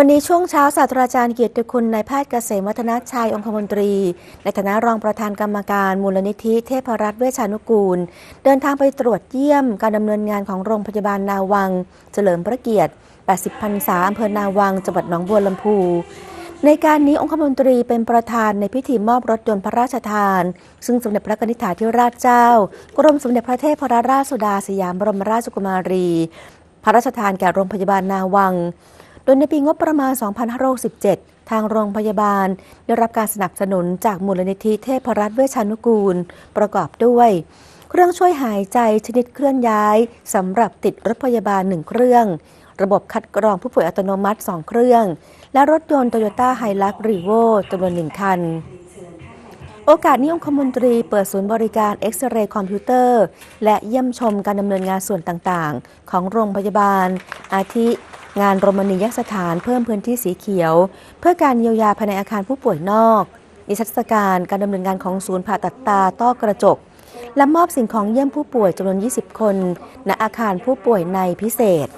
วันนี้ช่วงเช้าศาสตราจารย์เกียรติคุณนายแพทย์เกษมวัฒนชัยองคมนตรี ในฐานะรองประธานกรรมการมูลนิธิเทพรัตน์เวชานุกูล เดินทางไปตรวจเยี่ยมการดำเนินงานของโรงพยาบาลนาวัง เฉลิมพระเกียรติ 80พรรษาอำเภอนาวังจังหวัดหนองบัวลำพู ในการนี้องคมนตรีเป็นประธานในพิธีมอบรถยนต์พระราชทาน ซึ่งสมเด็จพระนิษฐาธิราชเจ้า กรมสมเด็จพระเทพรราชสุดาสยามบรมราชกุมารี พระราชทานแก่โรงพยาบาลนาวัง ดยในปีงบประมาณ 2567 ทางโรงพยาบาล ได้รับการสนับสนุนจากมูลนิธิเทพรัตน์เวชานุกูล ประกอบด้วย เครื่องช่วยหายใจชนิดเคลื่อนย้ายสำหรับติดรถพยาบาล 1 เครื่อง ระบบคัดกรองผู้ป่วยอัตโนมัติ 2 เครื่อง และรถยนต์โตโยต้าไฮลักรีโวจำนวนหนึ่งคันโอกาสนี้องคมนตรีเปิดศูนย์บริการเอ็กซเรย์คอมพิวเตอร์ และเยี่ยมชมการดำเนินงานส่วนต่างๆ ของโรงพยาบาล อาทิ งานโรมณียสถานเพิ่มพื้นที่สีเขียว เพื่อการเยียวยาภายในอาคารผู้ป่วยนอก นิทรรศการการดำเนินงานของศูนย์ผ่าตัดตาต้อกระจก และมอบสิ่งของเยี่ยมผู้ป่วยจำนวน 20 คน ณอาคารผู้ป่วยในพิเศษ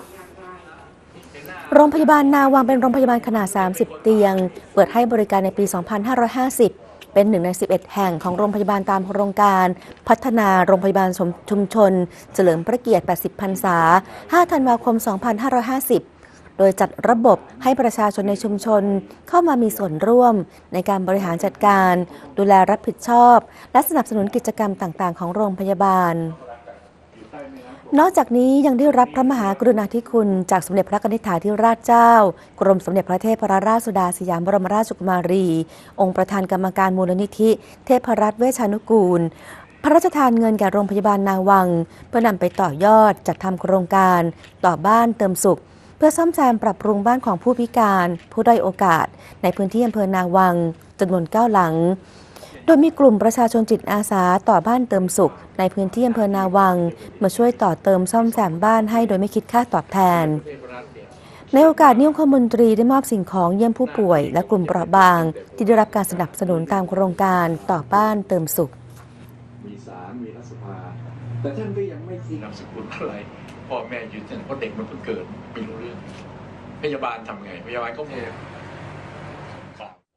โรงพยาบาลนาวังเป็นโรงพยาบาลขนาด 30 เตียง เปิดให้บริการในปี 2550เป็นหนึ่งใน 11 แห่งของโรงพยาบาลตามโครงการ พัฒนาโรงพยาบาลชุมชน เฉลิมพระเกียรติ 80 พรรษา 5 ธันวาคม 2550 โดยจัดระบบให้ประชาชนในชุมชนเข้ามามีส่วนร่วม ในการบริหารจัดการ ดูแลรับผิดชอบ และสนับสนุนกิจกรรมต่าง ๆ ของโรงพยาบาล นอกจากนี้ยังได้รับพระมหากรุณาธิคุณ จากสมเด็จพระนิษฐาธิราชเจ้า กรมสมเด็จพระเทพรราชสุดาสยามบรมราชกุมารี องค์ประธานกรรมการมูลนิธิ เทพรัตน์เวชานุกูลพระราชทานเงินแก่โรงพยาบาลนาวัง เพื่อนำไปต่อยอดจัดทำโครงการ ต่อบ้านเติมสุข พื่อซ่อมแซมปรับปรุงบ้านของผู้พิการ ผู้ด้อยโอกาส ในพื้นที่อำเภอนาวังจำนวนเก้าหลัง โดยมีกลุ่มประชาชนจิตอาสาต่อบ้านเติมสุข ในพื้นที่อำเภอนาวัง มาช่วยต่อเติมซ่อมแซมบ้านให้โดยไม่คิดค่าตอบแทน ในโอกาสนี้องคมนตรีได้มอบสิ่งของเยี่ยมผู้ป่วย และกลุ่มเปราะบาง ที่ได้รับการสนับสนุนตามโครงการต่อบ้านเติมสุข มีศาลมีรัฐสภา แต่ท่านก็ยังไม่ทิ้งนามสกุลอะไรพ่อแม่อยู่ที่นั่นเพราะเด็กมันเพิ่งเกิดไม่รู้เรื่อง พยาบาลทำไง พยาบาลก็เทพ